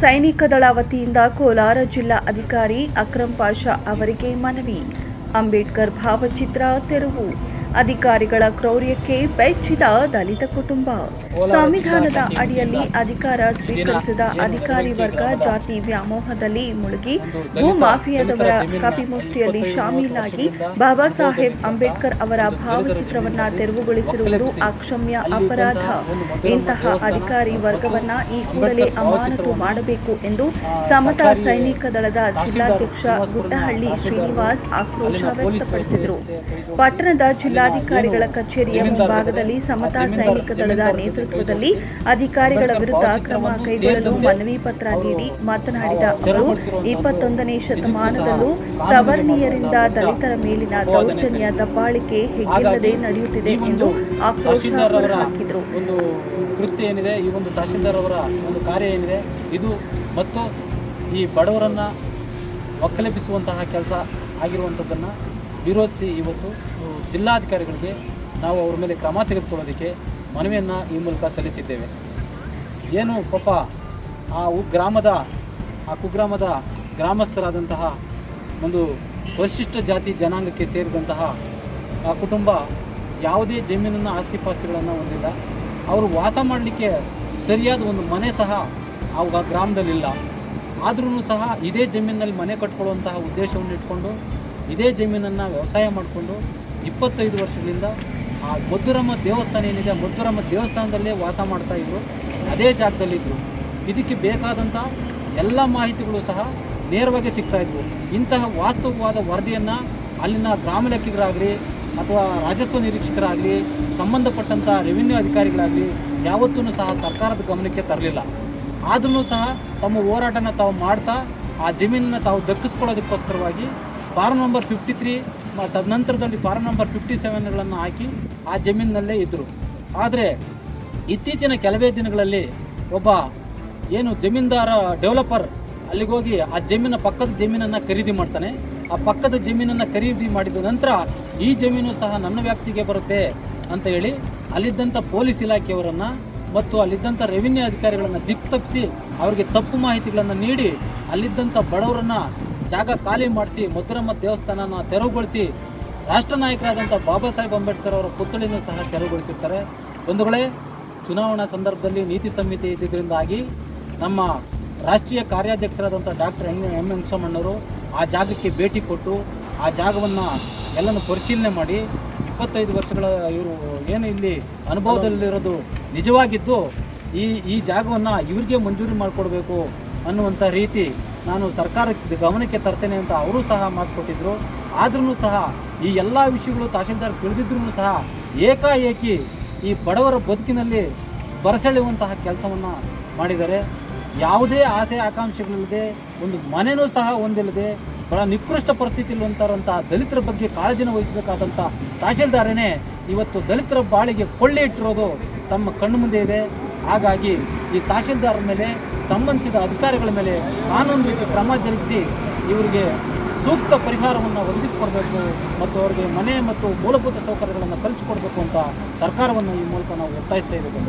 ಸೈನಿಕ ದಳ ವತಿಯಿಂದ ಕೋಲಾರ ಜಿಲ್ಲಾ ಅಧಿಕಾರಿ ಅಕ್ರಂ ಪಾಷಾ ಅವರಿಗೆ ಮನವಿ. ಅಂಬೇಡ್ಕರ್ ಭಾವಚಿತ್ರ ತೆರವು. ಅಧಿಕಾರಿಗಳ ಕ್ರೌರ್ಯಕ್ಕೆ ಬೆಚ್ಚಿದ ದಲಿತ ಕುಟುಂಬ. ಸಂವಿಧಾನದ ಅಡಿಯಲ್ಲಿ ಅಧಿಕಾರ ಸ್ವೀಕರಿಸಿದ ಅಧಿಕಾರಿ ವರ್ಗ ಜಾತಿ ವ್ಯಾಮೋಹದಲ್ಲಿ ಮುಳುಗಿ ಭೂ ಮಾಫಿಯಾದವರ ಕಪಿಮುಷ್ಟಿಯಲ್ಲಿ ಶಾಮೀಲಾಗಿ ಬಾಬಾ ಸಾಹೇಬ್ ಅಂಬೇಡ್ಕರ್ ಅವರ ಭಾವಚಿತ್ರವನ್ನ ತೆರವುಗೊಳಿಸಿರುವುದು ಅಕ್ಷಮ್ಯ ಅಪರಾಧ. ಇಂತಹ ಅಧಿಕಾರಿ ವರ್ಗವನ್ನ ಈ ಕೂಡಲೇ ಅಮಾನತು ಮಾಡಬೇಕು ಎಂದು ಸಮತಾ ಸೈನಿಕ ದಳದ ಜಿಲ್ಲಾಧ್ಯಕ್ಷ ಗುಡ್ಡಹಳ್ಳಿ ಶ್ರೀನಿವಾಸ್ ಆಕ್ರೋಶ ವ್ಯಕ್ತಪಡಿಸಿದರು. ಪಟ್ಟಣದ ಜಿಲ್ಲಾಧಿಕಾರಿಗಳ ಕಚೇರಿಯ ಮುಂಭಾಗದಲ್ಲಿ ಸಮತಾ ಸೈನಿಕ ದಳದ ನೇತೃತ್ವದಲ್ಲಿ ಅಧಿಕಾರಿಗಳ ವಿರುದ್ಧ ಕ್ರಮ ಕೈಗೊಳ್ಳಲು ಮನವಿ ಪತ್ರ ನೀಡಿ ಮಾತನಾಡಿದ ಅವರು, ಇಪ್ಪತ್ತೊಂದನೇ ಶತಮಾನದಲ್ಲೂ ಸವರ್ಣೀಯರಿಂದ ದಲಿತರ ಮೇಲಿನ ದೌರ್ಜನ್ಯ ದಬ್ಬಾಳಿಕೆ ಹೆಗ್ಗಿಲ್ಲದೆ ನಡೆಯುತ್ತಿದೆ ಎಂದು ಆಕ್ರೋಶ ಹೊರಹಾಕಿದರು. ಒಂದು ಕೃತ್ಯ ಏನಿದೆ, ಈ ಒಂದು ಅವರ ಒಂದು ಕಾರ್ಯ ಏನಿದೆ, ಇದು ಮತ್ತು ಈ ಬಡವರನ್ನು ಒಕ್ಕಲೆಬ್ಬಿಸುವಂತಹ ಕೆಲಸ ಆಗಿರುವಂಥದ್ದನ್ನು ವಿರೋಧಿಸಿ ಇವತ್ತು ಜಿಲ್ಲಾಧಿಕಾರಿಗಳಿಗೆ ನಾವು ಅವ್ರ ಮೇಲೆ ಕ್ರಮ ತೆಗೆದುಕೊಳ್ಳೋದಕ್ಕೆ ಮನವಿಯನ್ನು ಈ ಮೂಲಕ ಸಲ್ಲಿಸಿದ್ದೇವೆ. ಏನು ಪಾಪ, ಆ ಗ್ರಾಮದ, ಆ ಕುಗ್ರಾಮದ ಗ್ರಾಮಸ್ಥರಾದಂತಹ ಒಂದು ಪರಿಶಿಷ್ಟ ಜಾತಿ ಜನಾಂಗಕ್ಕೆ ಸೇರಿದಂತಹ ಆ ಕುಟುಂಬ ಯಾವುದೇ ಜಮೀನನ್ನು ಆಸ್ತಿಪಾಸ್ತಿಗಳನ್ನು ಹೊಂದಿಲ್ಲ. ಅವರು ವಾಸ ಮಾಡಲಿಕ್ಕೆ ಸರಿಯಾದ ಒಂದು ಮನೆ ಸಹ ಆ ಗ್ರಾಮದಲ್ಲಿಲ್ಲ. ಆದ್ರೂ ಸಹ ಇದೇ ಜಮೀನಿನಲ್ಲಿ ಮನೆ ಕಟ್ಕೊಳ್ಳುವಂತಹ ಉದ್ದೇಶವನ್ನು ಇಟ್ಕೊಂಡು ಇದೇ ಜಮೀನನ್ನು ವ್ಯವಸಾಯ ಮಾಡಿಕೊಂಡು ಇಪ್ಪತ್ತೈದು ವರ್ಷಗಳಿಂದ ಆ ಮಧುರಮ್ಮ ದೇವಸ್ಥಾನ ಏನಿದೆ ಮಧುರಮ್ಮ ದೇವಸ್ಥಾನದಲ್ಲೇ ವಾಸ ಮಾಡ್ತಾ ಇದ್ರು. ಅದೇ ಜಾಗದಲ್ಲಿದ್ದರು ಇದಕ್ಕೆ ಬೇಕಾದಂಥ ಎಲ್ಲ ಮಾಹಿತಿಗಳು ಸಹ ನೇರವಾಗಿ ಸಿಗ್ತಾ ಇದ್ವು. ಇಂತಹ ವಾಸ್ತವವಾದ ವರದಿಯನ್ನು ಅಲ್ಲಿನ ಗ್ರಾಮ ಲೆಕ್ಕಿಗರಾಗಲಿ ಅಥವಾ ರಾಜಸ್ವ ನಿರೀಕ್ಷಕರಾಗಲಿ ಸಂಬಂಧಪಟ್ಟಂಥ ರೆವಿನ್ಯೂ ಅಧಿಕಾರಿಗಳಾಗಲಿ ಯಾವತ್ತೂ ಸಹ ಸರ್ಕಾರದ ಗಮನಕ್ಕೆ ತರಲಿಲ್ಲ. ಆದ್ರೂ ಸಹ ತಮ್ಮ ಹೋರಾಟನ ತಾವು ಮಾಡ್ತಾ ಆ ಜಮೀನನ್ನ ತಾವು ದಕ್ಕಿಸ್ಕೊಳ್ಳೋದಕ್ಕೋಸ್ಕರವಾಗಿ ಫಾರಂ ನಂಬರ್ ಫಿಫ್ಟಿ ತ್ರೀ ತದನಂತರದಲ್ಲಿ ಫಾರ್ಮ್ ನಂಬರ್ ಫಿಫ್ಟಿ ಸೆವೆನ್ಗಳನ್ನು ಹಾಕಿ ಆ ಜಮೀನಿನಲ್ಲೇ ಇದ್ದರು ಆದರೆ ಇತ್ತೀಚಿನ ಕೆಲವೇ ದಿನಗಳಲ್ಲಿ ಒಬ್ಬ ಏನು ಜಮೀನ್ದಾರ ಡೆವಲಪರ್ ಅಲ್ಲಿಗೆ ಹೋಗಿ ಆ ಜಮೀನ ಪಕ್ಕದ ಜಮೀನನ್ನು ಖರೀದಿ ಮಾಡ್ತಾನೆ. ಆ ಪಕ್ಕದ ಜಮೀನನ್ನು ಖರೀದಿ ಮಾಡಿದ ನಂತರ ಈ ಜಮೀನು ಸಹ ನನ್ನ ವ್ಯಾಪ್ತಿಗೆ ಬರುತ್ತೆ ಅಂತ ಹೇಳಿ ಅಲ್ಲಿದ್ದಂಥ ಪೊಲೀಸ್ ಇಲಾಖೆಯವರನ್ನು ಮತ್ತು ಅಲ್ಲಿದ್ದಂಥ ರೆವಿನ್ಯೂ ಅಧಿಕಾರಿಗಳನ್ನು ದಿಕ್ಕು ತಪ್ಪಿಸಿ ಅವರಿಗೆ ತಪ್ಪು ಮಾಹಿತಿಗಳನ್ನು ನೀಡಿ ಅಲ್ಲಿದ್ದಂಥ ಬಡವರನ್ನು ಜಾಗ ಖಾಲಿ ಮಾಡಿಸಿ ಮಧುರಮ್ಮ ದೇವಸ್ಥಾನನ ತೆರವುಗೊಳಿಸಿ ರಾಷ್ಟ್ರ ನಾಯಕರಾದಂಥ ಬಾಬಾ ಸಾಹೇಬ್ ಅಂಬೇಡ್ಕರ್ ಅವರ ಪುತ್ಥಳಿನೂ ಸಹ ತೆರವುಗೊಳಿಸಿರ್ತಾರೆ ಬಂಧುಗಳೇ, ಚುನಾವಣಾ ಸಂದರ್ಭದಲ್ಲಿ ನೀತಿ ಸಂಹಿತೆ ಇದ್ದಿದ್ದರಿಂದಾಗಿ ನಮ್ಮ ರಾಷ್ಟ್ರೀಯ ಕಾರ್ಯಾಧ್ಯಕ್ಷರಾದಂಥ ಡಾಕ್ಟರ್ ಎಂ ಎಂ ವೆಂಕಟರಮಣ್ಣವರು ಆ ಜಾಗಕ್ಕೆ ಭೇಟಿ ಕೊಟ್ಟು ಆ ಜಾಗವನ್ನು ಎಲ್ಲನೂ ಪರಿಶೀಲನೆ ಮಾಡಿ ಇಪ್ಪತ್ತೈದು ವರ್ಷಗಳ ಇವರು ಏನು ಇಲ್ಲಿ ಅನುಭವದಲ್ಲಿರೋದು ನಿಜವಾಗಿದ್ದು ಈ ಈ ಜಾಗವನ್ನು ಇವ್ರಿಗೆ ಮಂಜೂರಿ ಮಾಡಿಕೊಡ್ಬೇಕು ಅನ್ನುವಂಥ ರೀತಿ ನಾನು ಸರ್ಕಾರಕ್ಕೆ ಗಮನಕ್ಕೆ ತರ್ತೇನೆ ಅಂತ ಅವರು ಸಹ ಮಾತು ಕೊಟ್ಟಿದ್ದರು ಆದ್ರೂ ಸಹ ಈ ಎಲ್ಲ ವಿಷಯಗಳು ತಹಶೀಲ್ದಾರ್ ತಿಳಿದಿದ್ರೂ ಸಹ ಏಕಾಏಕಿ ಈ ಬಡವರ ಬದುಕಿನಲ್ಲಿ ಬರಸೆಳೆಯುವಂತಹ ಕೆಲಸವನ್ನು ಮಾಡಿದ್ದಾರೆ. ಯಾವುದೇ ಆಸೆ ಆಕಾಂಕ್ಷೆಗಳಿಲ್ಲದೆ, ಒಂದು ಮನೆನೂ ಸಹ ಹೊಂದಿಲ್ಲದೆ, ಬಹಳ ನಿಕೃಷ್ಟ ಪರಿಸ್ಥಿತಿಯಲ್ಲಿರುವಂಥ ದಲಿತರ ಬಗ್ಗೆ ಕಾಳಜಿನ ವಹಿಸಬೇಕಾದಂಥ ತಹಶೀಲ್ದಾರನೇ ಇವತ್ತು ದಲಿತರ ಬಾಳಿಗೆ ಕೊಳ್ಳೆ ಇಟ್ಟಿರೋದು ತಮ್ಮ ಕಣ್ಣು ಮುಂದೆ ಇದೆ. ಹಾಗಾಗಿ ಈ ತಹಶೀಲ್ದಾರ ಮೇಲೆ ಸಂಬಂಧಿಸಿದ ಅಧಿಕಾರಿಗಳ ಮೇಲೆ ಕಾನೂನು ರೀತಿ ಕ್ರಮ ಜರುಗಿಸಿ ಇವರಿಗೆ ಸೂಕ್ತ ಪರಿಹಾರವನ್ನು ಒದಗಿಸಿಕೊಡಬೇಕು ಮತ್ತು ಅವರಿಗೆ ಮನೆ ಮತ್ತು ಮೂಲಭೂತ ಸೌಕರ್ಯಗಳನ್ನು ಕಲ್ಪಿಸಿಕೊಡ್ಬೇಕು ಅಂತ ಸರ್ಕಾರವನ್ನು ಈ ಮೂಲಕ ನಾವು ಒತ್ತಾಯಿಸ್ತಾ ಇದ್ದೇವೆ.